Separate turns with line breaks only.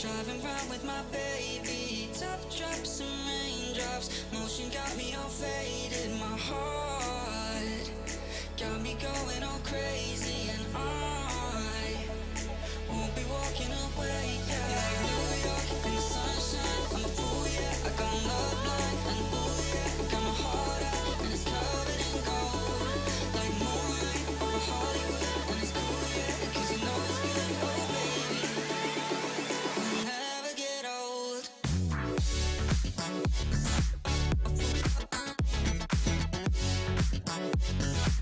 Driving round with my baby, top drops and raindrops. Motion got me all faded, my heart got me going all Thank